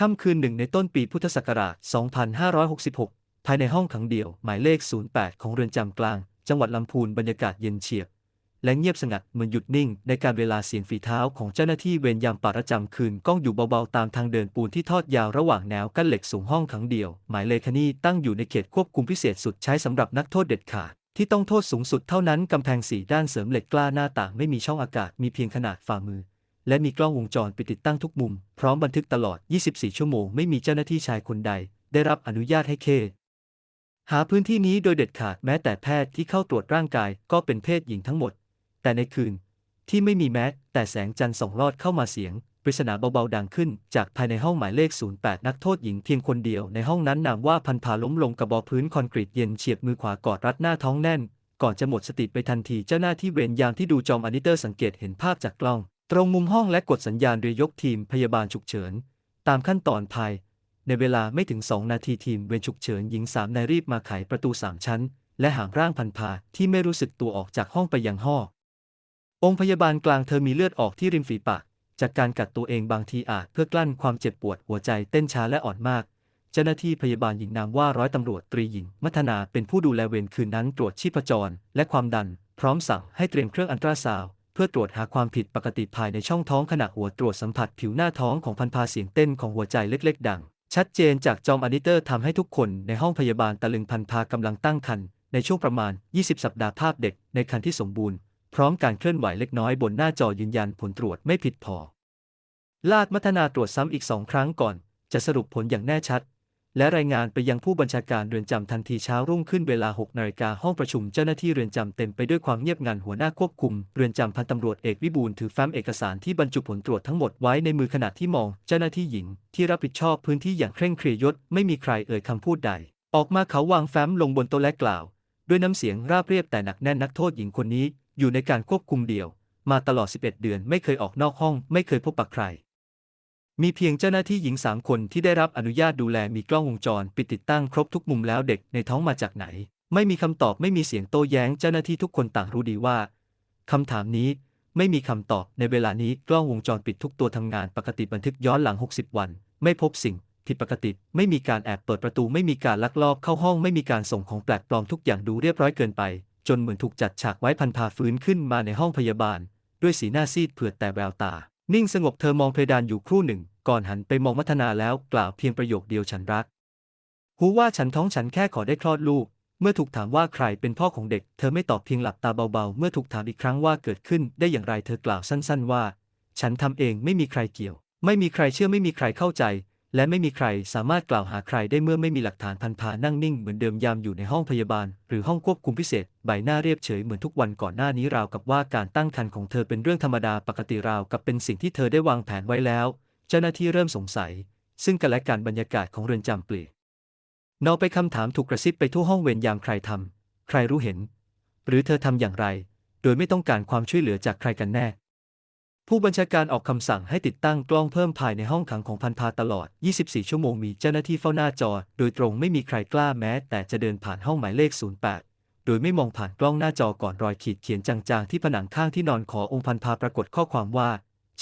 ค่ำคืนหนึ่งในต้นปีพุทธศักราช 2566 ภายในห้องขังเดี่ยว หมายเลข 08 ของเรือนจำกลาง จังหวัดลำพูนบรรยากาศเย็นเฉียบ และเงียบสงัดเหมือนหยุดนิ่ง ในการเวลาเสียงฝีเท้าของเจ้าหน้าที่เวรยามประจำคืนก้องอยู่เบาๆ ตามทางเดินปูนที่ทอดยาวระหว่างแนวกั้นเหล็กสูงห้องขังเดี่ยว หมายเลขนี้ตั้งอยู่ในเขตควบคุมพิเศษสุดใช้สำหรับนักโทษเด็ดขาดที่ต้องโทษสูงสุดเท่านั้นกำแพงสีด้านเสริมเหล็กกล้าหน้าต่างไม่มีช่องอากาศมีเพียงขนาดฝ่ามือ และมีกล้องวงจรปิดติดตั้งทุกมุม พร้อมบันทึกตลอด 24 ชั่วโมง ไม่มีเจ้าหน้าที่ชายคนใด ได้รับอนุญาตให้เค หาพื้นที่นี้โดยเด็ดขาดแม้แต่แพทย์ที่เข้าตรวจร่างกายก็เป็นเพศหญิงทั้งหมด แต่ในคืน ที่ไม่มีแม้แต่แสงจันทร์ส่องลอดเข้ามาเสียงปริศนาเบาๆดังขึ้น จากภายในห้องหมายเลข 08 นักโทษหญิงเพียงคนเดียวในห้องนั้นนามว่าพันพาล้มลงกับบอพื้นคอนกรีตเย็นเฉียบมือขวากอดรัดหน้าท้องแน่น ก่อนจะหมดสติไปทันทีเจ้าหน้าที่เวรยามที่ดูจอมอนิเตอร์สังเกตเห็นภาพจากกล้อง ตรงมุมห้องและกดสัญญาณเรือยกทีมพยาบาลฉุกเฉิน ตามขั้นตอนภาย ในเวลาไม่ถึง 2 นาทีทีมเวรฉุกเฉินหญิงสามนายรีบมาไขประตูสามชั้น และห่ามร่างพันพาที่ไม่รู้สึกตัวออกจากห้องไปยังห้ององค์พยาบาลกลางเธอมีเลือดออกที่ริมฝีปาก จากการกัดตัวเองบางทีอาจเพื่อกลั้นความเจ็บปวดหัวใจเต้นช้าและอ่อนมาก เจ้าหน้าที่พยาบาลหญิงนามว่าร้อยตำรวจตรีหญิง มัทนาเป็นผู้ดูแลเวรคืนนั้นตรวจชีพจร และความดัน พร้อมสั่งให้เตรียมเครื่องอันตราซาว เพื่อตรวจหาความผิดปกติภายในช่องท้องขณะหัวตรวจสัมผัสผิวหน้าท้องของพันพาเสียงเต้นของหัวใจเล็ก ๆ ดัง ชัดเจนจากจอมอนิเตอร์ทำให้ทุกคนในห้องพยาบาลตะลึงพันพากำลังตั้งครรภ์ในช่วงประมาณ 20 สัปดาห์ภาพเด็กในครรภ์ที่สมบูรณ์ พร้อมการเคลื่อนไหวเล็กน้อยบนหน้าจอยืนยันผลตรวจไม่ผิดพอ ลาดมัทนาตรวจซ้ำอีกสองครั้งก่อน จะสรุปผลอย่างแน่ชัด และรายงานไปยังผู้บัญชาการเรือนจำทันทีเช้ารุ่งขึ้นเวลา 6 นาฬิกาห้องประชุมเจ้าหน้าที่เรือนจำเต็มไปด้วยความเงียบงันหัวหน้าควบคุม เรือนจำพันตำรวจเอกวิบูลย์ถือแฟ้มเอกสารที่บรรจุผลตรวจทั้งหมดไว้ในมือขณะที่มอง เจ้าหน้าที่หญิง ที่รับผิดชอบพื้นที่อย่างเคร่งเครียดยศไม่มีใครเอ่ยคำพูดใด ออกมาเขาวางแฟ้มลงบนโต๊ะและกล่าว ด้วยน้ำเสียงราบเรียบแต่หนักแน่นนักโทษหญิงคนนี้ อยู่ในการควบคุมเดี่ยว มาตลอด 11 เดือนไม่เคยออกนอกห้อง ไม่เคยพบปะใคร มีเพียงเจ้าหน้าที่หญิงสามคนที่ได้รับอนุญาตดูแลมีกล้องวงจรปิดติดตั้งครบทุกมุมแล้วเด็กในท้องมาจากไหน ไม่มีคำตอบไม่มีเสียงโต้แย้งเจ้าหน้าที่ทุกคนต่างรู้ดีว่าคำถามนี้ไม่มีคำตอบในเวลานี้กล้องวงจรปิดทุกตัวทำงานปกติบันทึกย้อนหลัง 60 วัน ไม่พบสิ่งผิดปกติไม่มีการแอบเปิดประตูไม่มีการลักลอบเข้าห้องไม่มีการส่งของแปลกปลอมทุกอย่างดูเรียบร้อยเกินไป จนเหมือนถูกจัดฉากไว้พันพาฟื้นขึ้นมาในห้องพยาบาล ด้วยสีหน้าซีดเผือดแต่แววตา นิ่งสงบเธอมองเพดานอยู่ครู่หนึ่ง ก่อนหันไปมองมัทนาแล้วกล่าวเพียงประโยคเดียวฉันรักหูว่าฉันท้องฉันแค่ขอได้คลอดลูก เมื่อถูกถามว่าใครเป็นพ่อของเด็ก เธอไม่ตอบเพียงหลับตาเบาๆ เมื่อถูกถามอีกครั้งว่าเกิดขึ้นได้อย่างไรเธอกล่าวสั้นๆว่า ฉันทำเองไม่มีใครเกี่ยว ไม่มีใครเชื่อไม่มีใครเข้าใจ และไม่มีใครสามารถกล่าวหาใครได้เมื่อไม่มีหลักฐานพันพานั่งนิ่งเหมือนเดิมยามอยู่ในห้องพยาบาล หรือห้องควบคุมพิเศษ ใบหน้าเรียบเฉยเหมือนทุกวันก่อนหน้านี้ราวกับว่าการตั้งครรภ์ของเธอเป็นเรื่องธรรมดาปกติราวกับเป็นสิ่งที่เธอได้วางแผนไว้แล้ว เจ้าหน้าที่เริ่มสงสัย ซึ่งกันและการบรรยากาศของเรือนจำเปลี่ยนนอไปคำถามถูกกระซิบไปทั่วห้องเวรยามใครทำใครรู้เห็น หรือเธอทำอย่างไร โดยไม่ต้องการความช่วยเหลือจากใครกันแน่ ผู้บัญชาการออกคำสั่งให้ติดตั้งกล้องเพิ่มภายในห้องขังของพันพาตลอด 24 ชั่วโมงมีเจ้าหน้าที่เฝ้าหน้าจอ โดยตรงไม่มีใครกล้าแม้ แต่จะเดินผ่านห้องหมายเลข 08 โดยไม่มองผ่านกล้องหน้าจอก่อนรอยขีดเขียนจางๆ ที่ผนังข้างที่นอนขอองค์พันพาปรากฏข้อความว่า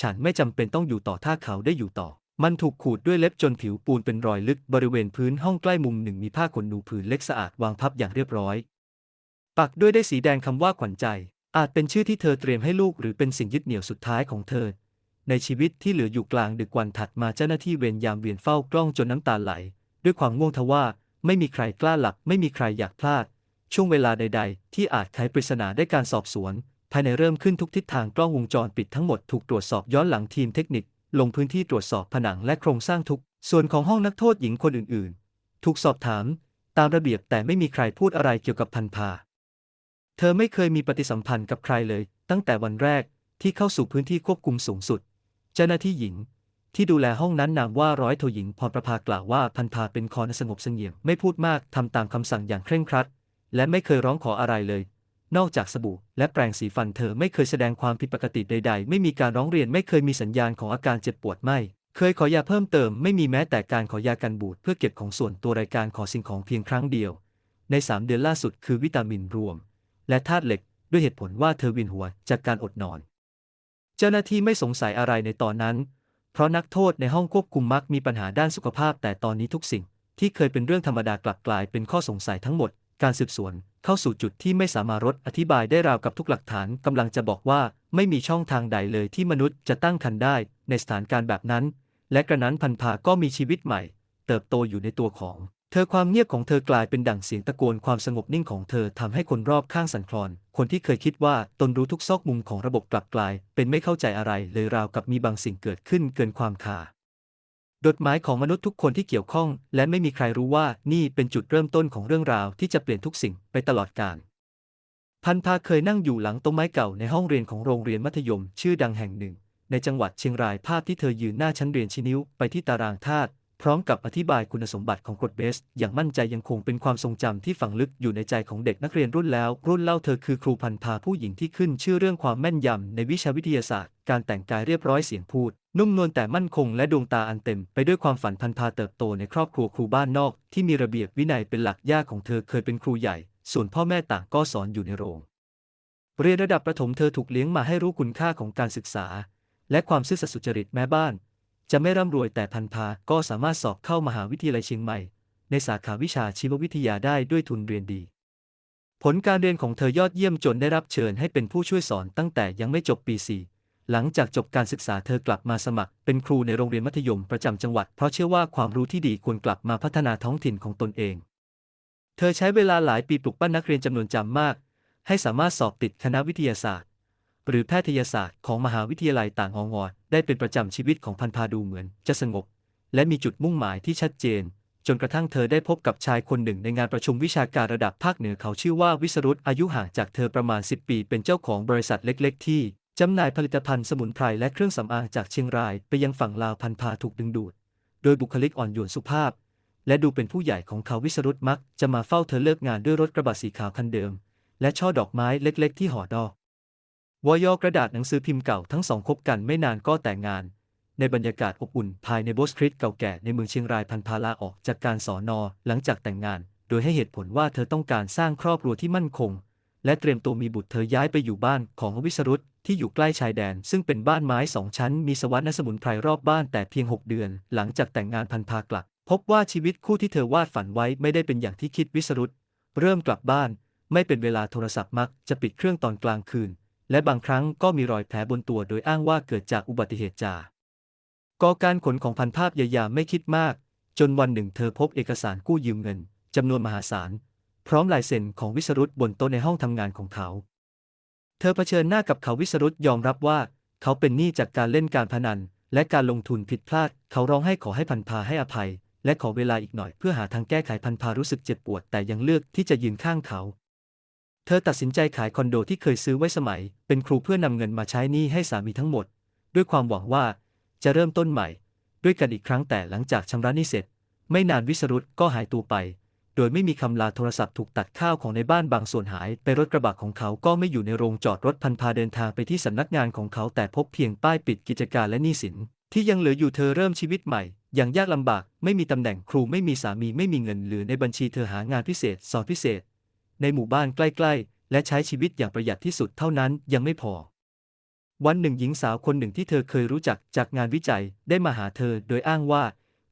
ฉันไม่จำเป็นต้องอยู่ต่อถ้าเขาได้อยู่ต่อ มันถูกขูดด้วยเล็บจนผิวปูนเป็นรอยลึกบริเวณพื้นห้องใกล้มุมหนึ่งมีผ้าขนหนูผืนเล็กสะอาดวางพับอย่างเรียบร้อย ปักด้วยได้สีแดงคำว่าขวัญใจ อาจเป็นชื่อที่เธอเตรียมให้ลูกหรือเป็นสิ่งยึดเหนี่ยวสุดท้ายของเธอ ในชีวิตที่เหลืออยู่กลางดึกวันถัดมาเจ้าหน้าที่เวรยามเวียนเฝ้ากล้องจนน้ำตาไหล ด้วยความง่วงทว่าไม่มีใครกล้าหลับไม่มีใครอยากพลาด ช่วงเวลาใด ๆ ที่อาจไขปริศนาได้การสอบสวน ภายในเริ่มขึ้นทุกทิศทางกล้องวงจรปิดทั้งหมดถูกตรวจสอบย้อนหลังทีมเทคนิค ลงพื้นที่ตรวจสอบผนังและโครงสร้างทุก ส่วนของห้องนักโทษหญิงคนอื่น ๆ ถูกสอบถาม ตามระเบียบแต่ไม่มีใครพูดอะไรเกี่ยวกับพันพา เธอไม่เคยมีปฏิสัมพันธ์กับใครเลย ตั้งแต่วันแรกที่เข้าสู่พื้นที่ควบคุมสูงสุด เจ้าหน้าที่หญิง ที่ดูแลห้องนั้นนามว่าร้อยโทหญิงพรประภากล่าวว่าพันพาเป็นคอนสงบเสงี่ยมไม่พูดมากทำตามคำสั่งอย่างเคร่งครัด และไม่เคยร้องขออะไรเลย นอกจากสบู่และแปรงสีฟันเธอไม่เคยแสดงความผิดปกติใด ๆ ไม่มีการร้องเรียนไม่เคยมีสัญญาณของอาการเจ็บปวดไม่เคยขอยาเพิ่มเติมไม่มีแม้แต่การขอยากันบูดเพื่อเก็บของส่วนตัวรายการขอสิ่งของเพียงครั้งเดียว ในสามเดือนล่าสุดคือวิตามินรวม และธาตุเหล็กด้วยเหตุผลว่าเธอวินหัวจากการอดนอน เจ้าหน้าที่ไม่สงสัยอะไรในตอนนั้น เพราะนักโทษในห้องควบคุมมักมีปัญหาด้านสุขภาพ แต่ตอนนี้ทุกสิ่งที่เคยเป็นเรื่องธรรมดากลับกลายเป็นข้อสงสัยทั้งหมด การสืบสวนเข้าสู่จุดที่ไม่สามารถอธิบายได้ราวกับทุกหลักฐานกำลังจะบอกว่าไม่มีช่องทางใดเลยที่มนุษย์จะตั้งครรภ์ได้ ในสถานการณ์แบบนั้น และกระนั้นพันพาก็มีชีวิตใหม่ เติบโตอยู่ในตัวของ เธอความเงียบของเธอกลายเป็นดั่งเสียงตะโกนความสงบนิ่งของเธอทำให้คนรอบข้างสั่นคลอน คนที่เคยคิดว่าตนรู้ทุกซอกมุมของระบบกลับกลาย เป็นไม่เข้าใจอะไรเลยราวกับมีบางสิ่งเกิดขึ้นเกินความคาดกฎหมายของมนุษย์ทุกคนที่เกี่ยวข้อง และไม่มีใครรู้ว่านี่เป็นจุดเริ่มต้นของเรื่องราวที่จะเปลี่ยนทุกสิ่งไปตลอดกาลพันพาเคยนั่งอยู่หลังต้นไม้เก่าในห้องเรียนของโรงเรียนมัธยม ชื่อดังแห่งหนึ่ง ในจังหวัดเชียงรายภาพที่เธอยืนหน้าชั้นเรียนชี้นิ้วไปที่ตารางธาตุ พร้อมกับอธิบายคุณสมบัติของกรดเบส อย่างมั่นใจยังคงเป็นความทรงจำที่ฝังลึกอยู่ในใจของเด็กนักเรียนรุ่นแล้ว รุ่นเล่าเธอคือครูพันพาผู้หญิงที่ขึ้นชื่อเรื่องความแม่นยำในวิชาวิทยาศาสตร์ การแต่งกายเรียบร้อยเสียงพูด นุ่มนวลแต่มั่นคงและดวงตาอันเต็ม ไปด้วยความฝันพันพาเติบโตในครอบครัวครูบ้านนอก ที่มีระเบียบวินัยเป็นหลักย่าของเธอเคยเป็นครูใหญ่ ส่วนพ่อแม่ต่างก็สอนอยู่ในโรงเรียนระดับประถมเธอถูกเลี้ยงมาให้รู้คุณค่าของการศึกษา และความซื่อสัตย์สุจริตแม่บ้าน จะไม่ร่ำรวยแต่พันพาก็สามารถสอบเข้ามหาวิทยาลัยเชียงใหม่ ในสาขาวิชาชีววิทยาได้ด้วยทุนเรียนดี ผลการเรียนของเธอยอดเยี่ยมจนได้รับเชิญให้เป็นผู้ช่วยสอนตั้งแต่ยังไม่จบปี 4 หลังจากจบการศึกษาเธอกลับมาสมัคร เป็นครูในโรงเรียนมัธยมประจำจังหวัด เพราะเชื่อว่าความรู้ที่ดีควรกลับมาพัฒนาท้องถิ่นของตนเอง เธอใช้เวลาหลายปีปลุกปั้นนักเรียนจำนวนจำมาก ให้สามารถสอบติดคณะวิทยาศาสตร์ หรือแพทยศาสตร์ของมหาวิทยาลัยต่างองอได้เป็นประจำชีวิตของพันพาดูเหมือนจะสงบ และมีจุดมุ่งหมายที่ชัดเจน จนกระทั่งเธอได้พบกับชายคนหนึ่งในงานประชุมวิชาการระดับภาคเหนือเขาชื่อว่าวิสรุตอายุห่างจากเธอประมาณ 10 ปี เป็นเจ้าของบริษัทเล็ก ๆ ที่จำหน่ายผลิตภัณฑ์สมุนไพรและเครื่องสำอางจากเชียงรายไปยังฝั่งลาวพันพาถูกดึงดูด โดยบุคลิกอ่อนโยนสุภาพ และดูเป็นผู้ใหญ่ของเขาวิสรุตมัก จะมาเฝ้าเธอเลิกงานด้วยรถกระบะสีขาวคันเดิม และช่อดอกไม้เล็ก ๆ ที่ห่อดอก วอยอกระดาษหนังสือพิมพ์เก่าทั้งสองคบกันไม่นานก็แต่งงาน ในบรรยากาศอบอุ่นภายในโบสคริตเก่าแก่ในเมืองเชียงรายพันพาลาออกจากการสอนอหลังจากแต่งงาน โดยให้เหตุผลว่าเธอต้องการสร้างครอบครัวที่มั่นคง และเตรียมตัวมีบุตรเธอย้ายไปอยู่บ้านของวิสรุตที่อยู่ใกล้ชายแดน ซึ่งเป็นบ้านไม้สองชั้น มีสวัสดนสมุนไพรรอบบ้านแต่เพียง 6 เดือน หลังจากแต่งงานพันพากลับ พบว่าชีวิตคู่ที่เธอวาดฝันไว้ไม่ได้เป็นอย่างที่คิดวิสรุตเริ่มกลับบ้าน ไม่เป็นเวลาโทรศัพท์มักจะปิดเครื่องตอนกลางคืน และบางครั้งก็มีรอยแผลบนตัวโดยอ้างว่าเกิดจากอุบัติเหตุจาก็การขนของพันภาพยายามไม่คิดมาก จนวันหนึ่งเธอพบเอกสารกู้ยืมเงินจำนวนมหาศาล พร้อมลายเซ็นของวิสรุตบนโต๊ะในห้องทำงานของเขา เธอเผชิญหน้ากับเขาวิสรุตยอมรับว่า เขาเป็นหนี้จากการเล่นการพนัน และการลงทุนผิดพลาด เขาร้องให้ขอให้พันพาให้อภัย และขอเวลาอีกหน่อยเพื่อหาทางแก้ไขพันพารู้สึกเจ็บปวดแต่ยังเลือกที่จะยืนข้างเขา เธอตัดสินใจขายคอนโดที่เคยซื้อไว้สมัย เป็นครูเพื่อนำเงินมาใช้หนี้ให้สามีทั้งหมด ด้วยความหวังว่าจะเริ่มต้นใหม่ ด้วยกันอีกครั้งแต่หลังจากชำระหนี้เสร็จ ไม่นานวิสรุตก็หายตัวไป โดยไม่มีคำลาโทรศัพท์ถูกตัดข้าวของในบ้านบางส่วนหาย ไปรถกระบะของเขาก็ไม่อยู่ในโรงจอดรถพันพาเดินทางไปที่สำนักงานของเขาแต่พบเพียงป้ายปิดกิจการและหนี้สิน ที่ยังเหลืออยู่เธอเริ่มชีวิตใหม่อย่างยากลำบาก ไม่มีตำแหน่งครูไม่มีสามีไม่มีเงินเหลือในบัญชีเธอหางานพิเศษสอนพิเศษ ในหมู่บ้านใกล้ๆ และใช้ชีวิตอย่างประหยัดที่สุดเท่านั้นยังไม่พอ วันหนึ่งหญิงสาวคนหนึ่งที่เธอเคยรู้จักจากงานวิจัยได้มาหาเธอโดยอ้างว่า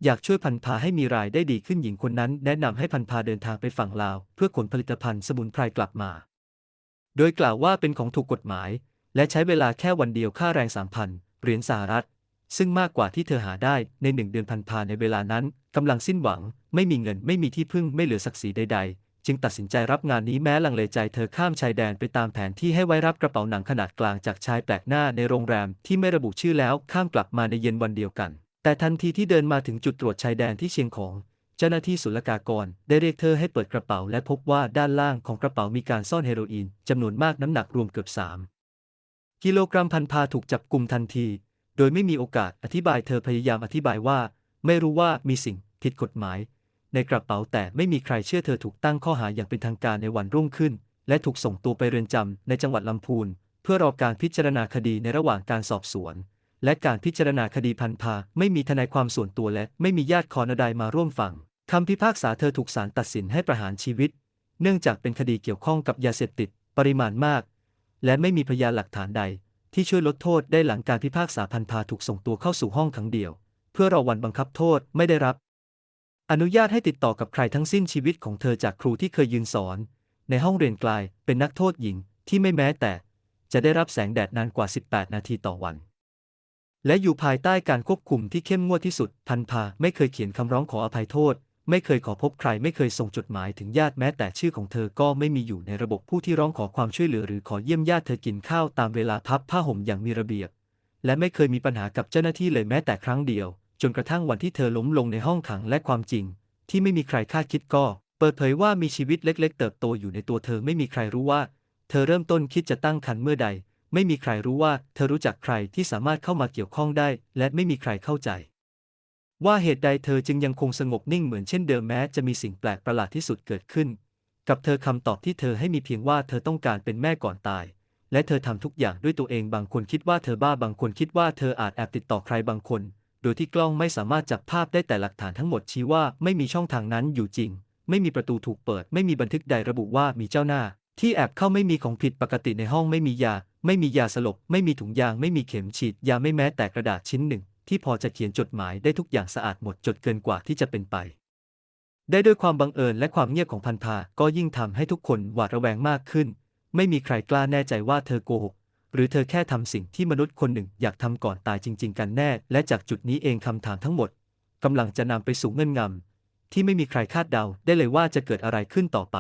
อยากช่วยพันพาให้มีรายได้ดีขึ้นหญิงคนนั้นแนะนำให้พันพาเดินทางไปฝั่งลาว เพื่อขนผลิตภัณฑ์สมุนไพรกลับมา โดยกล่าวว่าเป็นของถูกกฎหมาย และใช้เวลาแค่วันเดียวค่าแรงสามพันเหรียญสหรัฐ ซึ่งมากกว่าที่เธอหาได้ในหนึ่งเดือนพันพาในเวลานั้นกำลังสิ้นหวัง ไม่มีเงินไม่มีที่พึ่งไม่เหลือศักดิ์ศรีใดๆ จึงตัดสินใจรับงานนี้แม้ลังเลใจเธอข้ามชายแดนไปตามแผนที่ให้ไว้รับกระเป๋าหนังขนาดกลางจากชายแปลกหน้าในโรงแรมที่ไม่ระบุชื่อแล้วข้ามกลับมาในเย็นวันเดียวกัน แต่ทันทีที่เดินมาถึงจุดตรวจชายแดนที่เชียงของ เจ้าหน้าที่ศุลกากรได้เรียกเธอให้เปิดกระเป๋าและพบว่าด้านล่างของกระเป๋ามีการซ่อนเฮโรอีนจำนวนมากน้ำหนักรวมเกือบ3กิโลกรัมพันพาถูกจับกลุ่มทันที โดยไม่มีโอกาสอธิบายเธอพยายามอธิบายว่า ไม่รู้ว่ามีสิ่งผิดกฎหมาย ในกระเป๋าแต่ไม่มีใครเชื่อเธอถูกตั้งข้อหาอย่างเป็นทางการในวันรุ่งขึ้น และถูกส่งตัวไปเรือนจำในจังหวัดลำพูน เพื่อรอการพิจารณาคดีในระหว่างการสอบสวน และการพิจารณาคดีพันพาไม่มีทนายความส่วนตัวและไม่มีญาติคอนใดมาร่วมฟังคำพิพากษาเธอถูกศาลตัดสินให้ประหารชีวิต เนื่องจากเป็นคดีเกี่ยวข้องกับยาเสพติด ปริมาณมาก และไม่มีพยานหลักฐานใด ที่ช่วยลดโทษได้หลังการพิพากษาพันพาถูกส่งตัวเข้าสู่ห้องขังเดี่ยว เพื่อรอวันบังคับโทษไม่ได้รับ อนุญาตให้ติดต่อกับใครทั้งสิ้นชีวิตของเธอจากครูที่เคยยืนสอน ในห้องเรียนกลายเป็นนักโทษหญิงที่ไม่แม้แต่ จะได้รับแสงแดดนานกว่า 18 นาทีต่อวัน และอยู่ภายใต้การควบคุมที่เข้มงวดที่สุด พันพาไม่เคยเขียนคำร้องขออภัยโทษ ไม่เคยขอพบใคร ไม่เคยส่งจดหมายถึงญาติแม้แต่ชื่อของเธอก็ไม่มีอยู่ในระบบผู้ที่ร้องขอความช่วยเหลือหรือขอเยี่ยมญาติเธอกินข้าวตามเวลาพับผ้าห่มอย่างมีระเบียบ และไม่เคยมีปัญหากับเจ้าหน้าที่เลยแม้แต่ครั้งเดียว จนกระทั่งวันที่เธอล้มลงในห้องขังและความจริง ที่ไม่มีใครคาดคิดก็ เปิดเผยว่ามีชีวิตเล็ก ๆ เติบโตอยู่ในตัวเธอไม่มีใครรู้ว่า เธอเริ่มต้นคิดจะตั้งครรภ์เมื่อใด ไม่มีใครรู้ว่าเธอรู้จักใครที่สามารถเข้ามาเกี่ยวข้องได้ และไม่มีใครเข้าใจ ว่าเหตุใดเธอจึงยังคงสงบนิ่งเหมือนเช่นเดิมแม้จะมีสิ่งแปลกประหลาดที่สุดเกิดขึ้น กับเธอคำตอบที่เธอให้มีเพียงว่าเธอต้องการเป็นแม่ก่อนตายและเธอทำทุกอย่างด้วยตัวเองบางคนคิดว่าเธอบ้าบางคนคิดว่าเธออาจแอบติดต่อใครบางคน โดยที่กล้องไม่สามารถจับภาพได้แต่หลักฐานทั้งหมดชี้ว่าไม่มีช่องทางนั้นอยู่จริง ไม่มีประตูถูกเปิด ไม่มีบันทึกใดระบุว่ามีเจ้าหน้า ที่แอบเข้าไม่มีของผิดปกติในห้องไม่มียา ไม่มียาสลบ ไม่มีถุงยางไม่มีเข็มฉีด ยาไม่แม้แต่กระดาษชิ้นหนึ่ง ที่พอจะเขียนจดหมายได้ทุกอย่างสะอาดหมดจดเกินกว่าที่จะเป็นไป ได้ด้วยความบังเอิญและความเงียบของพันธาก็ยิ่งทำให้ทุกคนหวาดระแวงมากขึ้น ไม่มีใครกล้าแน่ใจว่าเธอโกหก หรือเธอแค่ทำสิ่งที่มนุษย์คนหนึ่งอยากทำก่อนตายจริง ๆ กันแน่ และจากจุดนี้เองคำถามทั้งหมดกำลังจะนำไปสู่เงื่อนงำที่ไม่มีใครคาดเดาได้เลยว่าจะเกิดอะไรขึ้นต่อไป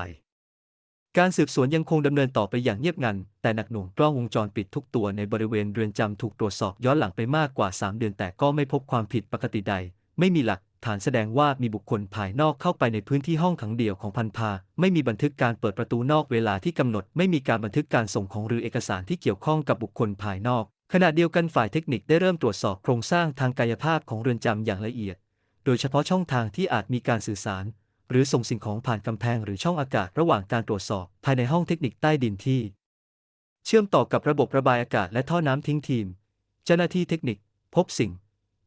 การสืบสวนยังคงดำเนินต่อไปอย่างเงียบงัน แต่หนักหน่วงกล้องวงจรปิดทุกตัวในบริเวณเรือนจำถูกตรวจสอบย้อนหลังไปมากกว่า 3 เดือนแต่ก็ไม่พบความผิดปกติใด ไม่มีหลัก ฐานแสดงว่ามีบุคคลภายนอกเข้าไปในพื้นที่ห้องขังเดี่ยวของพันพา ไม่มีบันทึกการเปิดประตูนอกเวลาที่กำหนด ไม่มีการบันทึกการส่งของหรือเอกสารที่เกี่ยวข้องกับบุคคลภายนอก ขณะเดียวกันฝ่ายเทคนิคได้เริ่มตรวจสอบโครงสร้างทางกายภาพของเรือนจำอย่างละเอียด โดยเฉพาะช่องทางที่อาจมีการสื่อสาร หรือส่งสิ่งของผ่านกำแพงหรือช่องอากาศระหว่างการตรวจสอบ ภายในห้องเทคนิคใต้ดินที่ เชื่อมต่อกับระบบระบายอากาศและท่อน้ำทิ้งทีม เจ้าหน้าที่เทคนิค พบสิ่ง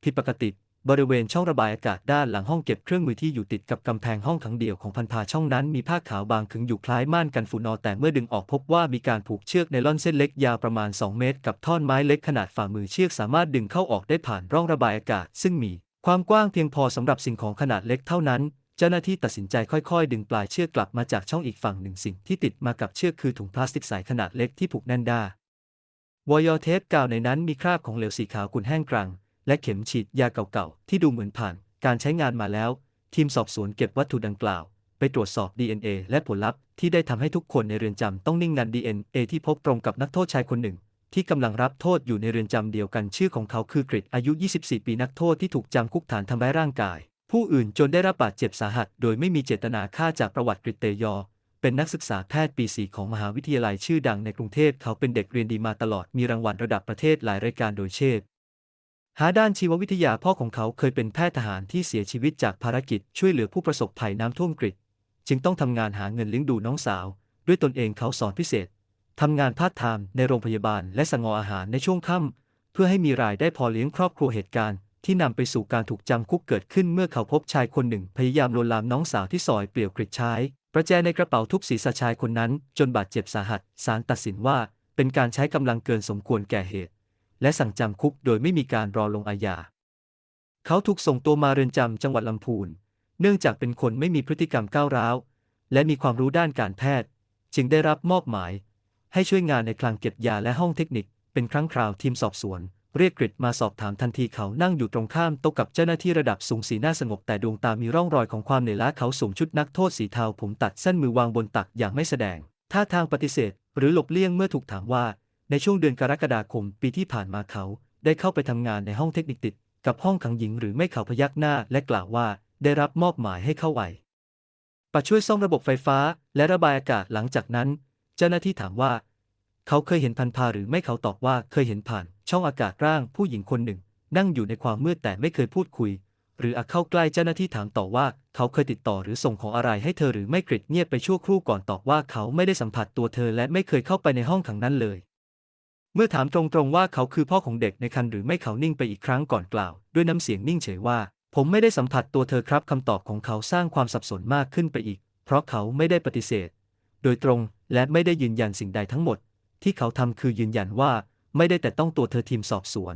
ผิดปกติ บริเวณช่องระบายอากาศด้านหลังห้องเก็บเครื่องมือที่อยู่ติดกับกำแพงห้องขังเดี่ยวของพันพาช่องนั้นมีผ้าขาวบางขึงอยู่คล้ายม่านกันฝุ่นนอแต่เมื่อดึงออกพบว่ามีการผูกเชือกไนล่อนเส้นเล็กยาวประมาณ 2 เมตร กับท่อนไม้เล็กขนาดฝ่ามือเชือกสามารถดึงเข้าออกได้ผ่านร่องระบายอากาศ ซึ่งมีความกว้างเพียงพอสำหรับสิ่งของขนาดเล็กเท่านั้น เจ้าหน้าที่ตัดสินใจค่อยๆ ดึงปลายเชือกกลับมาจากช่องอีกฝั่งหนึ่งสิ่งที่ติดมากับเชือกคือถุงพลาสติกใสขนาดเล็กที่ผูกแน่นด้าวอยอเทปกาวในนั้นมีคราบของเหลวสีขาวขุ่นแห้งกรัง และเข็มฉีดยาเก่าๆ ที่ดูเหมือนผ่าน การใช้งานมาแล้ว ทีมสอบสวนเก็บวัตถุดังกล่าว ไปตรวจสอบ DNA และผลลัพธ์ที่ได้ทำให้ทุกคนในเรือนจำต้องนิ่งงัน DNA ที่พบตรงกับนักโทษชายคนหนึ่ง ที่กำลังรับโทษอยู่ในเรือนจำเดียวกันชื่อของเขาคือกริดอายุ 24 ปีนักโทษที่ถูกจำคุกฐานทำร้ายร่างกาย ผู้อื่นจนได้รับบาดเจ็บสาหัส โดยไม่มีเจตนาฆ่าจากประวัติกริดเตยอเป็นนักศึกษาแพทย์ปี 4 ของมหาวิทยาลัยชื่อดังในกรุงเทพ เขาเป็นเด็กเรียนดีมาตลอด มีรางวัลระดับประเทศหลายรายการโดยเชษ หาด้านชีววิทยาพ่อของเขาเคยเป็นแพทย์ทหารที่เสียชีวิตจากภารกิจช่วยเหลือผู้ประสบภัยน้ำท่วมกริดจึงต้องทำงานหาเงินเลี้ยงดูน้องสาว ด้วยตนเองเขาสอนพิเศษทำงานพาร์ทไทม์ในโรงพยาบาลและสงออาหารในช่วงค่ำเพื่อให้มีรายได้พอเลี้ยงครอบครัวเหตุการณ์ ที่นำไปสู่การถูกจำคุกเกิดขึ้นเมื่อเขาพบชายคนหนึ่งพยายามลวนลามน้องสาวที่ซอยเปลี่ยวกริดใช้ประแจในกระเป๋าทุบศีรษะชายคนนั้น จนบาดเจ็บสาหัสศาลตัดสินว่า เป็นการใช้กำลังเกินสมควรแก่เหตุ และสั่งจำคุกโดยไม่มีการรอลงอาญา เขาถูกส่งตัวมาเรือนจำจังหวัดลำพูน เนื่องจากเป็นคนไม่มีพฤติกรรมก้าวร้าว และมีความรู้ด้านการแพทย์ จึงได้รับมอบหมาย ให้ช่วยงานในคลังเก็บยาและห้องเทคนิค เป็นครั้งคราวทีมสอบสวน เรียกกริดมาสอบถามทันทีเขานั่งอยู่ตรงข้ามโต๊ะกับเจ้าหน้าที่ระดับสูงสีหน้าสงบแต่ดวงตามีร่องรอยของความเหนื่อยล้าเขาสวมชุดนักโทษสีเทาผมตัดเส้นมือวางบนตักอย่างไม่แสดงท่าทางปฏิเสธ หรือหลบเลี่ยงเมื่อถูกถามว่า ในช่วงเดือนกรกฎาคมปีที่ผ่านมาเขาได้เข้าไปทำงานในห้องเทคนิคติด กับห้องขังหญิงหรือไม่เขาพยักหน้าและกล่าวว่าได้รับมอบหมายให้เข้าไวปะช่วยซ่อมระบบไฟฟ้าและระบายอากาศหลังจากนั้น เจ้าหน้าที่ถามว่า เขาเคยเห็นพันพาหรือไม่เขาตอบว่าเคยเห็นผ่าน ช่องอากาศร่างผู้หญิงคนหนึ่ง นั่งอยู่ในความมืดแต่ไม่เคยพูดคุย หรืออาจเข้าใกล้เจ้าหน้าที่ถามต่อว่า เขาเคยติดต่อหรือส่งของอะไรให้เธอหรือไม่กริดเงียบไปชั่วครู่ก่อนตอบว่าเขาไม่ได้สัมผัสตัวเธอและไม่เคยเข้าไปในห้องขังนั้นเลย เมื่อถามตรงๆว่าเขาคือพ่อของเด็กในครรภ์หรือไม่เขานิ่งไปอีกครั้งก่อนกล่าว ด้วยน้ำเสียงนิ่งเฉยว่า ผมไม่ได้สัมผัสตัวเธอครับคำตอบของเขาสร้างความสับสนมากขึ้นไปอีก เพราะเขาไม่ได้ปฏิเสธ โดยตรงและไม่ได้ยืนยันสิ่งใดทั้งหมด ที่เขาทำคือยืนยันว่า ไม่ได้แต่ต้องตัวเธอทีมสอบสวน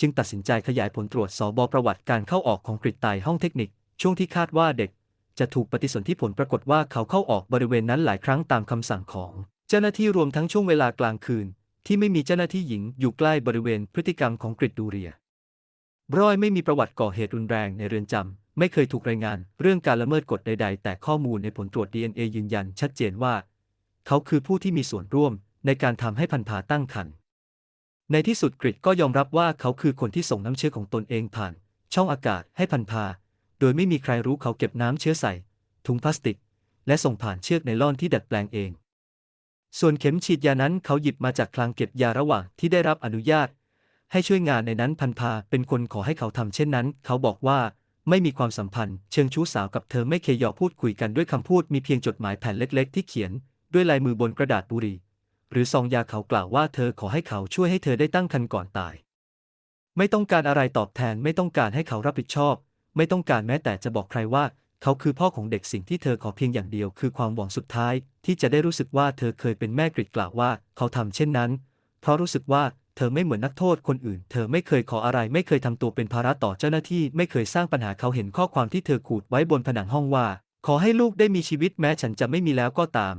จึงตัดสินใจขยายผลตรวจสอบประวัติการเข้าออกของกริตไตห้องเทคนิค ช่วงที่คาดว่าเด็ก จะถูกปฏิสนธิผลปรากฏว่าเขาเข้าออกบริเวณนั้นหลายครั้งตามคำสั่งของ เจ้าหน้าที่รวมทั้งช่วงเวลากลางคืน ที่ไม่มีเจ้าหน้าที่หญิงอยู่ใกล้บริเวณพฤติกรรมของกริตดูเรีย บรอยไม่มีประวัติก่อเหตุรุนแรงในเรือนจำ ไม่เคยถูกรายงานเรื่องการละเมิดกฎใด ๆ แต่ข้อมูลในผลตรวจ DNA ยืนยันชัดเจนว่า เขาคือผู้ที่มีส่วนร่วมในการทำให้พันธาตั้งครรภ์ ในที่สุดกริดก็ยอมรับว่าเขาคือคนที่ส่งน้ำเชื้อของตนเองผ่าน ช่องอากาศให้พันธาโดยไม่มีใครรู้เขาเก็บน้ำเชื้อใส่ ถุงพลาสติก และส่งผ่านเชือกไนล่อนที่ดัดแปลงเอง ส่วนเข็มฉีดยานั้นเขาหยิบมาจากคลังเก็บยาระหว่างที่ได้รับอนุญาต ให้ช่วยงานในนั้นพันพาเป็นคนขอให้เขาทำเช่นนั้น เขาบอกว่าไม่มีความสัมพันธ์ เชิงชู้สาวกับเธอไม่เคยหยอกพูดคุยกันด้วยคำพูดมีเพียงจดหมายแผ่นเล็ก ๆ ที่เขียน ด้วยลายมือบนกระดาษบุหรี่หรือซองยาเขากล่าวว่าเธอขอให้เขาช่วยให้เธอได้ตั้งครรภ์ก่อนตาย ไม่ต้องการอะไรตอบแทนไม่ต้องการให้เขารับผิดชอบ ไม่ต้องการแม้แต่จะบอกใครว่า เขาคือพ่อของเด็กสิ่งที่เธอขอเพียงอย่างเดียวคือความหวังสุดท้าย ที่จะได้รู้สึกว่าเธอเคยเป็นแม่กริดกล่าวว่า เขาทำเช่นนั้น เพราะรู้สึกว่าเธอไม่เหมือนนักโทษคนอื่น เธอไม่เคยขออะไร ไม่เคยทำตัวเป็นภาระต่อเจ้าหน้าที่ ไม่เคยสร้างปัญหาเขาเห็นข้อความที่เธอขูดไว้บนผนังห้องว่า ขอให้ลูกได้มีชีวิตแม้ฉันจะไม่มีแล้วก็ตาม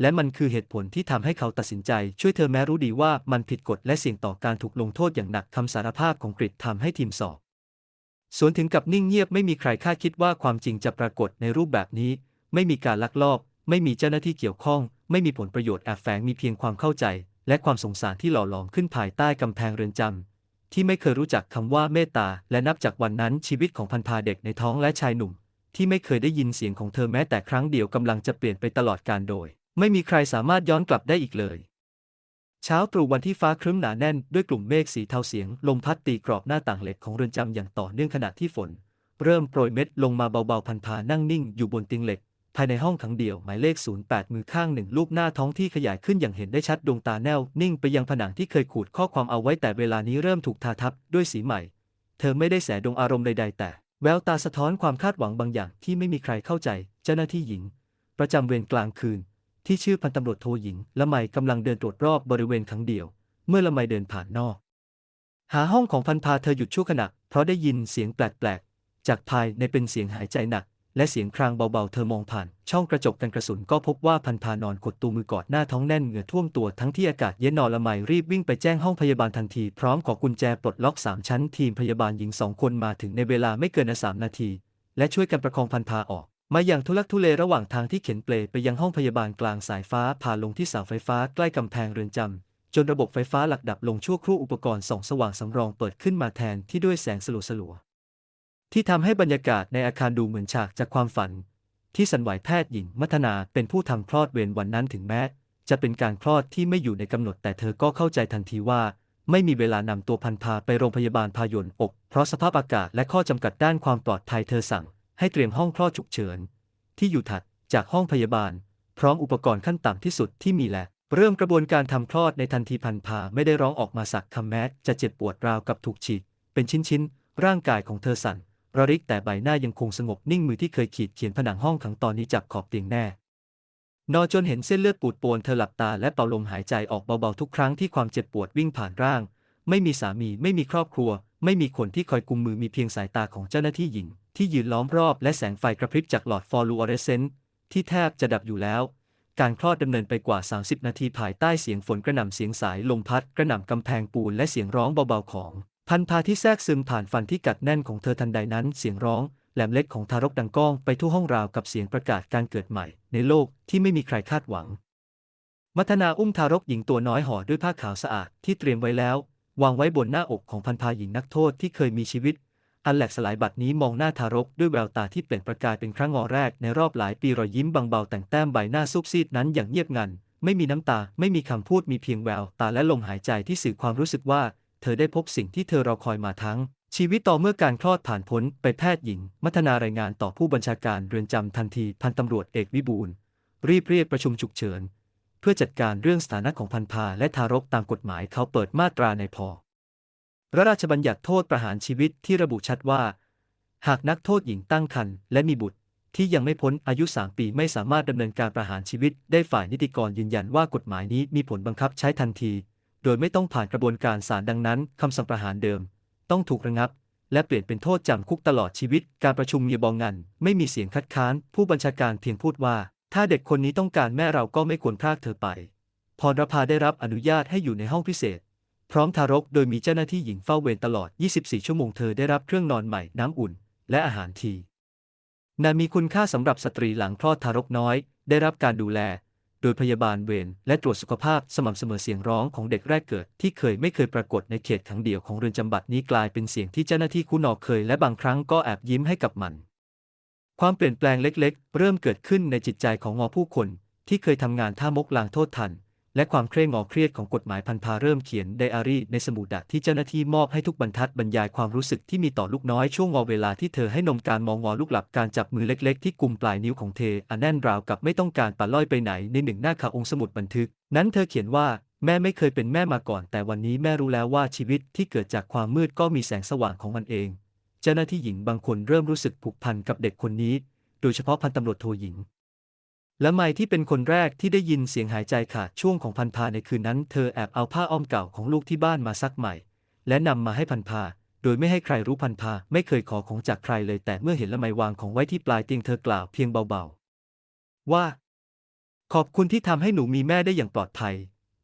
และมันคือเหตุผลที่ทำให้เขาตัดสินใจ ช่วยเธอแม้รู้ดีว่ามันผิดกฎและเสี่ยงต่อการถูกลงโทษอย่างหนักคำสารภาพของกริดทำให้ทีมสอบ สวนถึงกับนิ่งเงียบไม่มีใครคาดคิดว่าความจริงจะปรากฏในรูปแบบนี้ ไม่มีการลักลอบ ไม่มีเจ้าหน้าที่เกี่ยวข้อง ไม่มีผลประโยชน์แอบแฝงมีเพียงความเข้าใจ และความสงสารที่หล่อหลอมขึ้นภายใต้กำแพงเรือนจำที่ไม่เคยรู้จักคำว่าเมตตา และนับจากวันนั้นชีวิตของพันพาเด็กในท้องและชายหนุ่ม ที่ไม่เคยได้ยินเสียงของเธอแม้แต่ครั้งเดียวกำลังจะเปลี่ยนไปตลอดการโดย ไม่มีใครสามารถย้อนกลับได้อีกเลย เช้าตรู่วันที่ฟ้าครึ้มหนาแน่นด้วยกลุ่มเมฆสีเทาเสียง ลมพัดตีกรอบหน้าต่างเหล็กของเรือนจำอย่างต่อเนื่องขณะที่ฝน เริ่มโปรยเม็ดลงมาเบาๆพันพานั่งนิ่งอยู่บนเตียงเหล็ก ภายในห้องขังเดี่ยวหมายเลข 08 มือข้างหนึ่งรูปหน้าท้องที่ขยายขึ้นอย่างเห็นได้ชัดดวงตาแน่วนิ่งไปยังผนังที่เคยขูดข้อความเอาไว้แต่เวลานี้เริ่มถูกทาทับด้วยสีใหม่ เธอไม่ได้แสดงอารมณ์ใดๆ แต่ แววตาสะท้อนความคาดหวังบางอย่างที่ไม่มีใครเข้าใจ เจ้าหน้าที่หญิง ประจำเวรกลางคืน ที่ชื่อพันตำรวจโทหญิงละไมกำลังเดินตรวจรอบบริเวณขังเดี่ยว เมื่อละไมเดินผ่านนอก หาห้องของพันพาเธอหยุดชั่วขณะ เพราะได้ยินเสียงแปลกๆ จากภายในเป็นเสียงหายใจหนัก และเสียงครางเบาๆ เธอมองผ่าน ช่องกระจกกันกระสุนก็พบว่าพันพานอนขดตัวมือกอดหน้าท้องแน่นเหงื่อท่วมตัวทั้งที่อากาศเย็นนอนละไมรีบวิ่งไปแจ้งห้องพยาบาลทันทีพร้อมขอกุญแจปลดล็อกสามชั้นทีมพยาบาลหญิงสองคนมาถึงในเวลาไม่เกินสามนาที และช่วยกันประคองพันพาออก มาอย่างทุลักทุเลระหว่างทางที่เข็นเปลไปยังห้องพยาบาลกลางสายฟ้าผ่าลงที่เสาไฟฟ้าใกล้กำแพงเรือนจำจนระบบไฟฟ้าหลักดับลงชั่วครู่อุปกรณ์ส่องสว่างสำรองเปิดขึ้นมาแทนที่ด้วยแสงสลัวๆที่ทำให้บรรยากาศในอาคารดูเหมือนฉากจากความฝัน ที่สันไหวแพทย์หญิงมัทนาเป็นผู้ทำคลอดเวรวันนั้นถึงแม้ จะเป็นการคลอดที่ไม่อยู่ในกำหนด แต่เธอก็เข้าใจทันทีว่า ไม่มีเวลานำตัวพันพาไปโรงพยาบาลพายนอก เพราะสภาพอากาศและข้อจำกัดด้านความปลอดภัยเธอสั่ง ให้เตรียมห้องคลอดฉุกเฉิน ที่อยู่ถัดจากห้องพยาบาล พร้อมอุปกรณ์ขั้นต่ำที่สุดที่มีและเริ่มกระบวนการทำคลอดในทันทีพันพาไม่ได้ร้องออกมาสักคำแม้จะเจ็บปวดราวกับถูกฉีด เป็นชิ้นๆ ร่างกายของเธอสั่นระริกแต่ใบหน้ายังคงสงบนิ่งมือที่เคยขีดเขียนผนังห้องขังตอนนี้จับขอบเตียงแน่ นอนจนเห็นเส้นเลือดปูดโปนเธอหลับตาและเป่าลมหายใจออกเบาๆทุกครั้งที่ความเจ็บปวดวิ่งผ่านร่าง ไม่มีสามีไม่มีครอบครัว ไม่มีคนที่คอยกุมมือมีเพียงสายตาของเจ้าหน้าที่หญิง ที่ยืนล้อมรอบและแสงไฟกระพริบจากหลอดฟลูออเรสเซนต์ที่แทบจะดับอยู่แล้ว การคลอดดำเนินไปกว่า 30 นาทีภายใต้เสียงฝนกระหน่ำเสียงสายลมพัดกระหน่ำกำแพงปูนและเสียงร้องเบาๆของ พันพาที่แทรกซึมผ่านฟันที่กัดแน่นของเธอทันใดนั้นเสียงร้องแหลมเล็กของทารกดังก้องไปทั่วห้องราวกับเสียงประกาศการเกิดใหม่ ในโลกที่ไม่มีใครคาดหวัง มัทนาอุ้มทารกหญิงตัวน้อยห่อด้วยผ้าขาวสะอาดที่เตรียมไว้แล้ว วางไว้บนหน้าอกของพันพาหญิงนักโทษที่เคยมีชีวิต อันแหลกสลายบัดนี้มองหน้าทารกด้วยแววตาที่เปล่งประกายเป็นครั้งงอแรกในรอบหลายปีรอยยิ้มบางเบาแต่งแต้มใบหน้าซุบซีดนั้นอย่างเงียบงัน ไม่มีน้ำตาไม่มีคำพูดมีเพียงแววตาและลมหายใจที่สื่อความรู้สึกว่า เธอได้พบสิ่งที่เธอรอคอยมาทั้ง ชีวิตต่อเมื่อการคลอดผ่านพ้นไปแพทย์หญิง มัทนารายงานต่อผู้บัญชาการเรือนจำทันทีพันตำรวจเอกวิบูลรีบเรียกประชุมฉุกเฉิน เพื่อจัดการเรื่องสถานะของพันพาและทารกตามกฎหมายเขาเปิดมาตราในพอ พระราชบัญญัติโทษประหารชีวิตที่ระบุชัดว่า หากนักโทษหญิงตั้งครรภ์และมีบุตรที่ยังไม่พ้นอายุ 3 ปีไม่สามารถดำเนินการประหารชีวิต ได้ฝ่ายนิติกรยืนยันว่ากฎหมายนี้มีผลบังคับใช้ทันที โดยไม่ต้องผ่านกระบวนการศาลดังนั้นคำสั่งประหารเดิม ต้องถูกระงับ และเปลี่ยนเป็นโทษจำคุกตลอดชีวิต การประชุมมีบองงันไม่มีเสียงคัดค้าน ผู้บัญชาการเพียงพูดว่า ถ้าเด็กคนนี้ต้องการแม่เราก็ไม่ควรพรากเธอไปพรณภาได้รับอนุญาตให้อยู่ในห้องพิเศษ พร้อมทารกโดยมีเจ้าหน้าที่หญิงเฝ้าเวรตลอด 24 ชั่วโมงเธอได้รับเครื่องนอนใหม่น้ำอุ่น และอาหารทีนามีคุณค่าสำหรับสตรีหลังคลอดทารกน้อย ได้รับการดูแล โดยพยาบาลเวรและตรวจสุขภาพสม่ำเสมอเสียงร้องของเด็กแรกเกิด ที่เคยไม่เคยปรากฏในเขตขังเดี่ยวของเรือนจำบัดนี้กลายเป็นเสียงที่เจ้าหน้าที่คุณอเคยและบางครั้งก็แอบยิ้มให้กับมัน ความเปลี่ยนแปลงเล็กๆ เริ่มเกิดขึ้นในจิตใจของงอผู้คน ที่เคยทำงานท่ามกลางโทษทัน และความเคร่งงอเครียดของกฎหมายพันพาเริ่มเขียนไดอารี่ในสมุดดะที่เจ้าหน้าที่มอบให้ทุกบรรทัดบรรยายความรู้สึกที่มีต่อลูกน้อยช่วงงอเวลาที่เธอให้นมการมองงอลูกหลับการจับมือเล็กๆ ที่กุมปลายนิ้วของเธออันแน่นราวกับไม่ต้องการปัดล่อยไปไหนในหนึ่งหน้าข่าวองค์สมุดบันทึก นั้นเธอเขียนว่าแม่ไม่เคยเป็นแม่มาก่อน แต่วันนี้แม่รู้แล้วว่าชีวิตที่เกิดจากความมืดก็มีแสงสว่างของมันเอง เจ้าหน้าที่หญิงบางคนเริ่มรู้สึกผูกพันกับเด็กคนนี้ โดยเฉพาะพันตำรวจโทหญิง และไมที่เป็นคนแรกที่ได้ยินเสียงหายใจขาดช่วงของพันพาในคืนนั้น เธอแอบเอาผ้าอ้อมเก่าของลูกที่บ้านมาซักใหม่ และนำมาให้พันพา โดยไม่ให้ใครรู้พันพาไม่เคยขอของจากใครเลย แต่เมื่อเห็นละไมวางของไว้ที่ปลายเตียงเธอกล่าวเพียงเบาๆ ว่า ขอบคุณที่ทำให้หนูมีแม่ได้อย่างปลอดภัย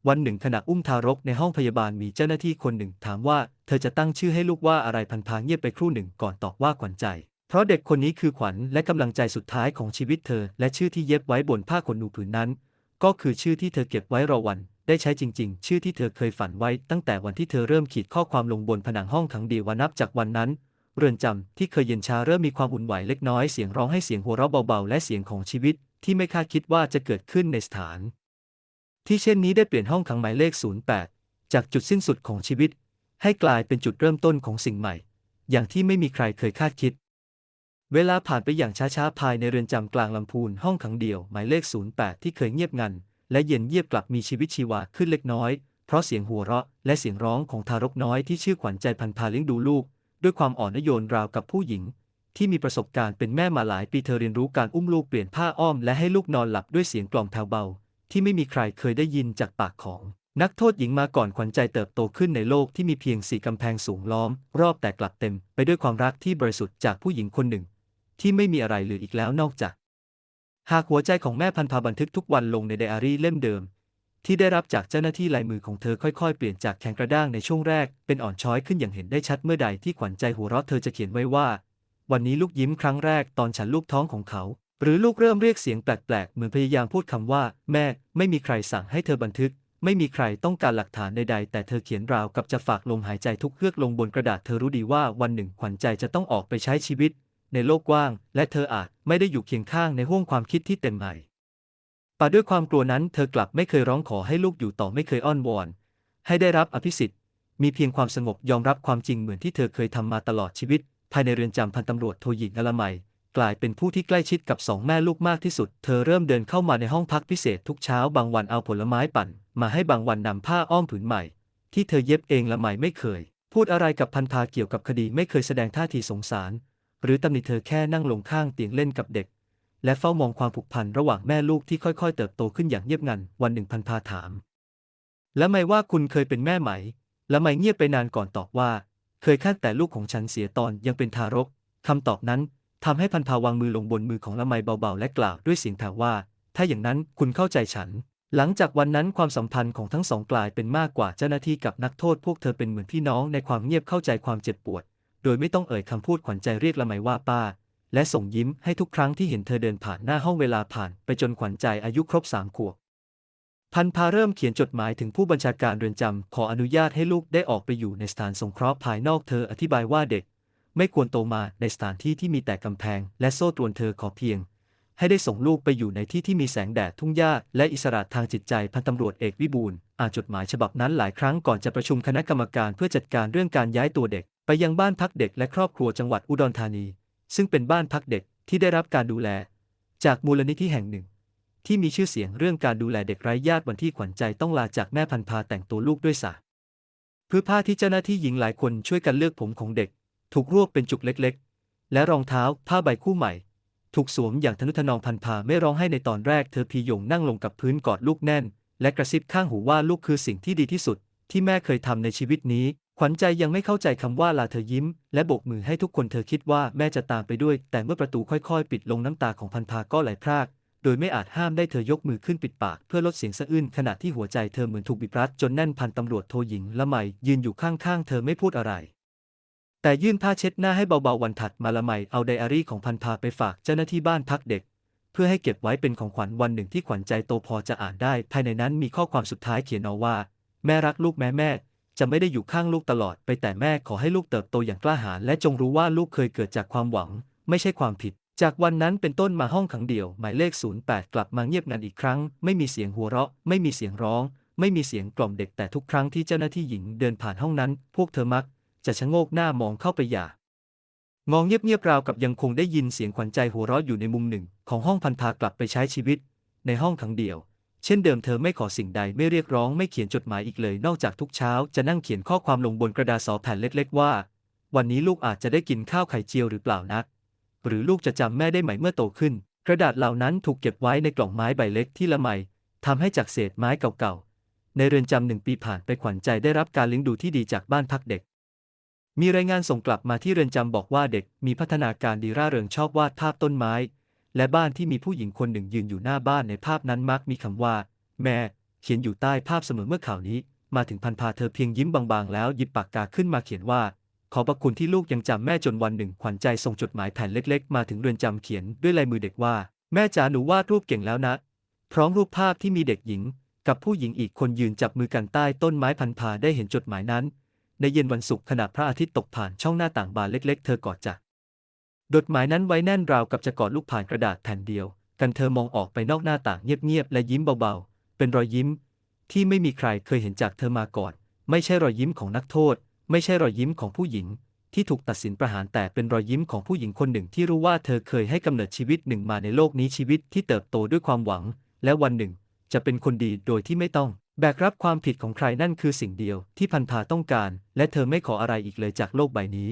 วันหนึ่งขณะอุ้มทารกในห้องพยาบาลมีเจ้าหน้าที่คนหนึ่งถามว่า เธอจะตั้งชื่อให้ลูกว่าอะไรพันพาเงียบไปครู่หนึ่งก่อนตอบว่าขวัญใจ เพราะเด็กคนนี้คือขวัญและกำลังใจสุดท้ายของชีวิตเธอ และชื่อที่เย็บไว้บนผ้าขนหนูผืนนั้น ก็คือชื่อที่เธอเก็บไว้รอวัน ได้ใช้จริง ๆ ชื่อที่เธอเคยฝันไว้ ตั้งแต่วันที่เธอเริ่มขีดข้อความลงบนผนังห้องขังเดียวนนับจากวันนั้น เรือนจำที่เคยเย็นชาเริ่มมีความอุ่นไหวเล็กน้อยเสียงร้องให้เสียงหัวเราะเบาๆและเสียงของชีวิต ที่ไม่คาดคิดว่าจะเกิดขึ้นในสถาน ที่เช่นนี้ได้เปลี่ยนห้องขังหมายเลข 08 จากจุดสิ้นสุดของชีวิต ให้กลายเป็นจุดเริ่มต้นของสิ่งใหม่ อย่างที่ไม่มีใครเคยคาดคิด เวลาผ่านไปอย่างช้าๆ ภายในเรือนจำกลางลำพูนห้องขังเดี่ยวหมายเลข 08 ที่เคยเงียบงัน และเย็นเยียบกลับมีชีวิตชีวาขึ้นเล็กน้อย เพราะเสียงหัวเราะและเสียงร้องของทารกน้อยที่ชื่อขวัญใจพันพาเลี้ยงดูลูก ด้วยความอ่อนโยนราวกับผู้หญิง ที่มีประสบการณ์เป็นแม่มาหลายปีเธอเรียนรู้การอุ้มลูกเปลี่ยนผ้าอ้อมและให้ลูกนอนหลับด้วยเสียงกล่อมแผ่วเบา ที่ไม่มีใครเคยได้ยินจากปากของนักโทษหญิงมาก่อนขวัญใจเติบโตขึ้นในโลกที่มีเพียงสี่กำแพงสูงล้อม รอบแต่กลับเต็ม ไปด้วยความรักที่บริสุทธิ์จากผู้หญิงคนหนึ่ง ที่ไม่มีอะไรเหลืออีกแล้วนอกจาก หากหัวใจของแม่พันพาบันทึกทุกวันลงในไดอารี่เล่มเดิม ที่ได้รับจากเจ้าหน้าที่ลายมือของเธอค่อยๆ เปลี่ยนจากแข็งกระด้างในช่วงแรกเป็นอ่อนช้อยขึ้นอย่างเห็นได้ชัดเมื่อใดที่ขวัญใจหัวเราะเธอจะเขียนไว้ว่า วันนี้ลูกยิ้มครั้งแรกตอนฉันลูกท้องของเขา หรือลูกเริ่มเรียกเสียงแปลกๆเหมือนพยายามพูดคำว่า แม่ ไม่มีใครสั่งให้เธอบันทึกไม่มีใครต้องการหลักฐานใดๆ แต่เธอเขียนราวกับจะฝากลมหายใจทุกเฮือกลงบนกระดาษ เธอรู้ดีว่าวันหนึ่งขวัญใจจะต้องออกไปใช้ชีวิต ในโลกกว้าง และเธออาจไม่ได้อยู่เคียงข้างในห้วงความคิดที่เต็มใหม่ป่าด้วยความกลัวนั้นเธอกลับไม่เคยร้องขอให้ลูกอยู่ต่อไม่เคยอ้อนวอน ให้ได้รับอภิสิทธิ์ มีเพียงความสงบยอมรับความจริงเหมือนที่เธอเคยทำมาตลอดชีวิต ภายในเรือนจำพันตำรวจโทหญิงอลไมกลายเป็นผู้ที่ใกล้ชิดกับสองแม่ลูกมากที่สุด เธอเริ่มเดินเข้ามาในห้องพักพิเศษทุกเช้า บางวันเอาผลไม้ปั่น มาให้บางวันนำผ้าอ้อมผืนใหม่ ที่เธอเย็บเองละไมไม่เคย พูดอะไรกับพันพาเกี่ยวกับคดีไม่เคยแสดงท่าทีสงสาร หรือตำหนิเธอแค่นั่งลงข้างเตียงเล่นกับเด็ก และเฝ้ามองความผูกพันระหว่างแม่ลูกที่ค่อยๆ เติบโตขึ้นอย่างเงียบงัน วันหนึ่งพันพาถาม และไม่ว่าคุณเคยเป็นแม่ไหม และไม่เงียบไปนานก่อนตอบว่า เคยฆ่าแต่ลูกของฉันเสียตอนยังเป็นทารกคำตอบนั้นทำให้พันพาวางมือลงบนมือของละไมเบาๆ และกล่าวด้วยเสียงแผ่วว่า ถ้าอย่างนั้นคุณเข้าใจฉัน หลังจากวันนั้นความสัมพันธ์ของทั้งสองกลายเป็นมากกว่าเจ้าหน้าที่กับนักโทษพวกเธอเป็นเหมือนพี่น้องในความเงียบเข้าใจความเจ็บปวด โดยไม่ต้องเอ่ยคำพูดขวัญใจเรียกละไมว่าป้า และส่งยิ้มให้ทุกครั้งที่เห็นเธอเดินผ่านหน้าห้องเวลาผ่านไปจนขวัญใจอายุครบสามขวบพันพาเริ่มเขียนจดหมายถึงผู้บัญชาการเรือนจำขออนุญาตให้ลูกได้ออกไปอยู่ในสถานสงเคราะห์ภายนอกเธออธิบายว่าเด็ก ไม่ควรโตมาในสถานที่ที่มีแต่กำแพง และโซ่ตรวนเธอขอเพียง ให้ได้ส่งลูกไปอยู่ในที่ที่มีแสงแดดทุ่งหญ้าและอิสระทางจิตใจพันตำรวจเอกวิบูลย์อ่านจดหมายฉบับนั้นหลายครั้งก่อนจะประชุมคณะกรรมการเพื่อจัดการเรื่องการย้ายตัวเด็ก ไปยังบ้านพักเด็กและครอบครัวจังหวัดอุดรธานี ซึ่งเป็นบ้านพักเด็กที่ได้รับการดูแล จากมูลนิธิแห่งหนึ่ง ที่มีชื่อเสียงเรื่องการดูแลเด็กไร้ญาติวันที่ขวัญใจต้องลาจากแม่พันพาแต่งตัวลูกด้วยสาเพื่อผ้าที่เจ้าหน้าที่หญิงหลายคนช่วยกันเลือกผมของเด็ก ถูกรวบเป็นจุกเล็กๆ และรองเท้าผ้าใบคู่ใหม่ ถูกสวมอย่างทนุถนอมพันพาไม่ร้องให้ในตอนแรกเธอพียงนั่งลงกับพื้นกอดลูกแน่น และกระซิบข้างหูว่าลูกคือสิ่งที่ดีที่สุด ที่แม่เคยทำในชีวิตนี้ ขวัญใจยังไม่เข้าใจคำว่าลาเธอยิ้ม และโบกมือให้ทุกคนเธอคิดว่าแม่จะตามไปด้วย แต่เมื่อประตูค่อยๆ ปิดลงน้ำตาของพันธาก็ไหลพราก โดยไม่อาจห้ามได้เธอยกมือขึ้นปิดปาก เพื่อลดเสียงสะอื้นขณะที่หัวใจเธอเหมือนถูกบีบรัดจนแน่นพันตำรวจโทหญิงละไมยืนอยู่ข้างๆ เธอไม่พูดอะไร แต่ยื่นผ้าเช็ดหน้าให้เบาๆวันถัดมาละไมเอาไดอารี่ของพันธาไปฝากเจ้าหน้าที่บ้านพักเด็ก เพื่อให้เก็บไว้เป็นของขวัญวันหนึ่งที่ขวัญใจโตพอจะอ่านได้ ภายในนั้นมีข้อความสุดท้ายเขียนเอาว่า แม่รักลูกแม่แม่ จะไม่ได้อยู่ข้างลูกตลอดไปแต่แม่ขอให้ลูกเติบโตอย่างกล้าหาญและจงรู้ว่าลูกเคยเกิดจากความหวัง ไม่ใช่ความผิด จากวันนั้นเป็นต้นมาห้องขังเดี่ยว หมายเลข 08 กลับมาเงียบงันอีกครั้ง ไม่มีเสียงหัวเราะ ไม่มีเสียงร้อง ไม่มีเสียงกล่อมเด็กแต่ทุกครั้งที่เจ้าหน้าที่หญิงเดินผ่านห้องนั้น พวกเธอมัก จะชะโงกหน้ามองเข้าไปอย่ามองเงียบๆราวกับยังคงได้ยินเสียงขวัญใจหัวเราะอยู่ในมุมหนึ่ง ของห้องพันธากลับไปใช้ชีวิต ในห้องขังเดี่ยว เช่นเดิมเธอไม่ขอสิ่งใดไม่เรียกร้องไม่เขียนจดหมายอีกเลย นอกจากทุกเช้าจะนั่งเขียนข้อความลงบนกระดาษสอแผ่นเล็ก ๆ ว่า วันนี้ลูกอาจจะได้กินข้าวไข่เจียวหรือเปล่านะหรือลูกจะจำแม่ได้ไหมเมื่อโตขึ้น กระดาษเหล่านั้นถูกเก็บไว้ในกล่องไม้ใบเล็กที่ละไมทำให้จากเศษไม้เก่าๆในเรือนจำหนึ่งปีผ่านไปขวัญใจได้รับการเลี้ยงดูที่ดีจากบ้านพักเด็ก มีรายงานส่งกลับมาที่เรือนจำบอกว่าเด็กมีพัฒนาการดีร่าเริงชอบวาดภาพต้นไม้ และบ้านที่มีผู้หญิงคนหนึ่งยืนอยู่หน้าบ้านในภาพนั้นมักมีคำว่า แม่เขียนอยู่ใต้ภาพเสมอเมื่อข่าวนี้ มาถึงพันพาเธอเพียงยิ้มบางๆ แล้วหยิบปากกาขึ้นมาเขียนว่า ขอบพระคุณที่ลูกยังจำแม่จนวันหนึ่งขวัญใจส่งจดหมายแผ่นเล็ก ๆ มาถึงเรือนจำเขียนด้วยลายมือเด็กว่า แม่จ๋าหนูวาดรูปเก่งแล้วนะ พร้อมรูปภาพที่มีเด็กหญิง กับผู้หญิงอีกคนยืนจับมือกันใต้ต้นไม้พันพาได้เห็นจดหมายนั้น ในเย็นวันศุกร์ขณะพระอาทิตย์ตกผ่านช่องหน้าต่างบานเล็ก ๆ เธอกอดจัก จดหมายนั้นไว้แน่นราวกับจะกอดลูกผ่านกระดาษแผ่นเดียว กันเธอมองออกไปนอกหน้าต่างเงียบๆและยิ้มเบาๆ เป็นรอยยิ้ม ที่ไม่มีใครเคยเห็นจากเธอมาก่อน ไม่ใช่รอยยิ้มของนักโทษ ไม่ใช่รอยยิ้มของผู้หญิง ที่ถูกตัดสินประหารแต่เป็นรอยยิ้มของผู้หญิงคนหนึ่งที่รู้ว่าเธอเคยให้กำเนิดชีวิตหนึ่งมาในโลกนี้ชีวิตที่เติบโตด้วยความหวัง และวันหนึ่ง จะเป็นคนดีโดยที่ไม่ต้องแบกรับความผิดของใครนั่นคือสิ่งเดียวที่พันธาต้องการ และเธอไม่ขออะไรอีกเลยจากโลกใบนี้